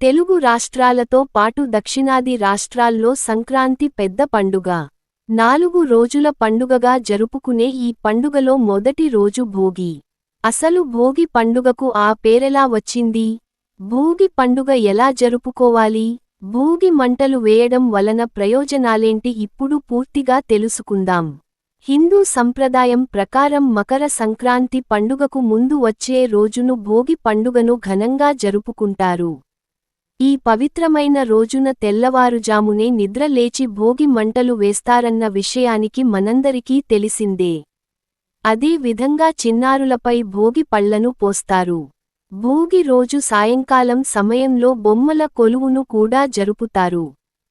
తెలుగు రాష్ట్రాలతో పాటు దక్షిణాది రాష్ట్రాల్లో సంక్రాంతి పెద్ద పండుగ. నాలుగు రోజుల పండుగగా జరుపుకునే ఈ పండుగలో మొదటి రోజు భోగి. అసలు భోగి పండుగకు ఆ పేరెలా వచ్చింది? భోగి పండుగ ఎలా జరుపుకోవాలి? భోగి మంటలు వేయడం వలన ప్రయోజనాలేంటి ఇప్పుడు పూర్తిగా తెలుసుకుందాం. హిందూ సంప్రదాయం ప్రకారం మకర సంక్రాంతి పండుగకు ముందు వచ్చే రోజును భోగి పండుగను ఘనంగా జరుపుకుంటారు. ఈ పవిత్రమైన రోజున తెల్లవారుజామునే నిద్ర లేచి భోగి మంటలు వేస్తారన్న విషయానికి మనందరికీ తెలిసిందే. అదే విధంగా చిన్నారులపై భోగి పళ్ళను పోస్తారు. భోగి రోజు సాయంకాలం సమయంలో బొమ్మల కొలువును కూడా జరుపుతారు.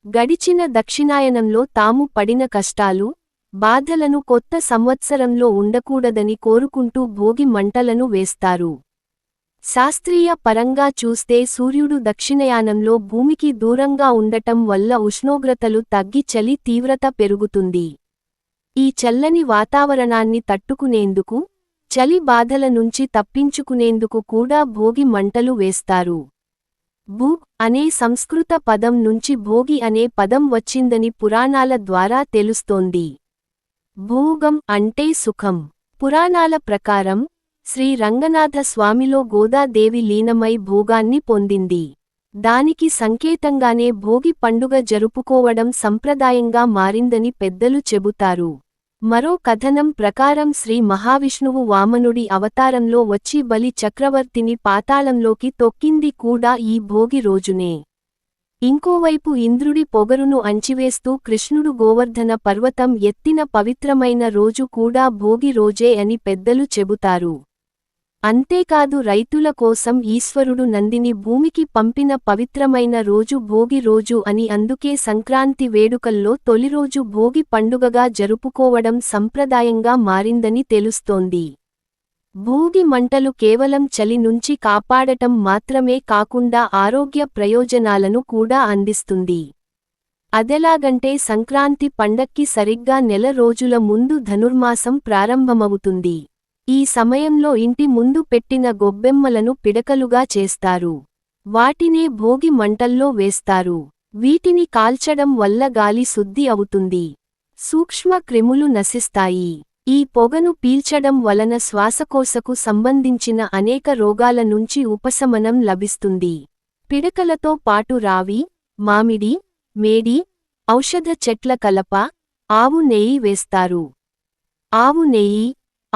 గడిచిన దక్షిణాయనంలో తాము పడిన కష్టాలు బాధలను కొత్త సంవత్సరంలో ఉండకూడదని కోరుకుంటూ భోగి మంటలను వేస్తారు. శాస్త్రీయ పరంగా చూస్తే సూర్యుడు దక్షిణయానంలో భూమికి దూరంగా ఉండటం వల్ల ఉష్ణోగ్రతలు తగ్గి చలి తీవ్రత పెరుగుతుంది. ఈ చల్లని వాతావరణాన్ని తట్టుకునేందుకు చలి బాధల నుంచి తప్పించుకునేందుకు కూడా భోగి మంటలు వేస్తారు. భూగ్ అనే సంస్కృత పదం నుంచి భోగి అనే పదం వచ్చిందని పురాణాల ద్వారా తెలుస్తోంది. భోగం అంటే సుఖం. పురాణాల ప్రకారం శ్రీ రంగనాథ స్వామిలో గోదాదేవి లీనమై భోగాన్ని పొందింది. దానికి సంకేతంగానే భోగి పండుగ జరుపుకోవడం సంప్రదాయంగా మారిందని పెద్దలు చెబుతారు. మరో కథనం ప్రకారం శ్రీ మహావిష్ణువు వామనుడి అవతారంలో వచ్చి బలి చక్రవర్తిని పాతాళంలోకి తొక్కింది కూడా ఈ భోగి రోజునే. ఇంకోవైపు ఇంద్రుడి పొగరును అంచివేస్తూ కృష్ణుడు గోవర్ధన పర్వతం ఎత్తిన పవిత్రమైన రోజు కూడా భోగి రోజే అని పెద్దలు చెబుతారు. అంతేకాదు రైతుల కోసం ఈశ్వరుడు నందిని భూమికి పంపిన పవిత్రమైన రోజు భోగి రోజు అని అందుకే సంక్రాంతి వేడుకల్లో తొలిరోజు భోగి పండుగగా జరుపుకోవడం సంప్రదాయంగా మారిందని తెలుస్తోంది. భోగి మంటలు కేవలం చలి నుంచి కాపాడటం మాత్రమే కాకుండా ఆరోగ్య ప్రయోజనాలను కూడా అందిస్తుంది. అదెలాగంటే సంక్రాంతి పండక్కి సరిగ్గా నెల రోజుల ముందు ధనుర్మాసం ప్రారంభమవుతుంది. ఈ సమయంలో ఇంటి ముందు పెట్టిన గొబ్బెమ్మలను పిడకలుగా చేస్తారు. వాటినే భోగి మంటల్లో వేస్తారు. వీటిని కాల్చడం వల్ల గాలి శుద్ధి అవుతుంది. సూక్ష్మ క్రిములు నశిస్తాయి. ఈ పొగను పీల్చడం వలన శ్వాసకోశకు సంబంధించిన అనేక రోగాల నుంచి ఉపశమనం లభిస్తుంది. పిడకలతో పాటు రావి మామిడి మేడి ఔషధ చెట్ల కలప ఆవు నెయ్యి వేస్తారు. ఆవు నెయ్యి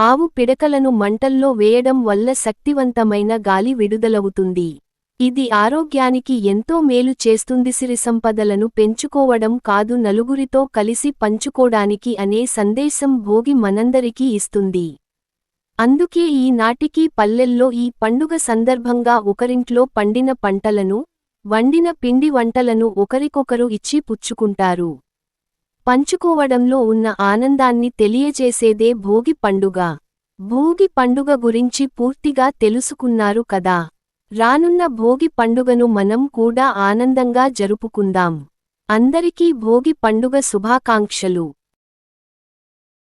ఆవు పిడకలను మంటల్లో వేయడం వల్ల శక్తివంతమైన గాలి విడుదలవుతుంది. ఇది ఆరోగ్యానికి ఎంతో మేలు చేస్తుంది. సిరి సంపదలను పెంచుకోవడం కాదు నలుగురితో కలిసి పంచుకోడానికి అనే సందేశం భోగి మనందరికీ ఇస్తుంది. అందుకే ఈ నాటికి పల్లెల్లో ఈ పండుగ సందర్భంగా ఒకరింట్లో పండిన పంటలను వండిన పిండి వంటలను ఒకరికొకరు ఇచ్చి పుచ్చుకుంటారు. పంచుకోవడంలో ఉన్న ఆనందాన్ని తెలియజేసేదే భోగి పండుగ. భోగి పండుగ గురించి పూర్తిగా తెలుసుకున్నారు కదా. రానున్న భోగి పండుగను మనం కూడా ఆనందంగా జరుపుకుందాం. అందరికీ భోగి పండుగ శుభాకాంక్షలు.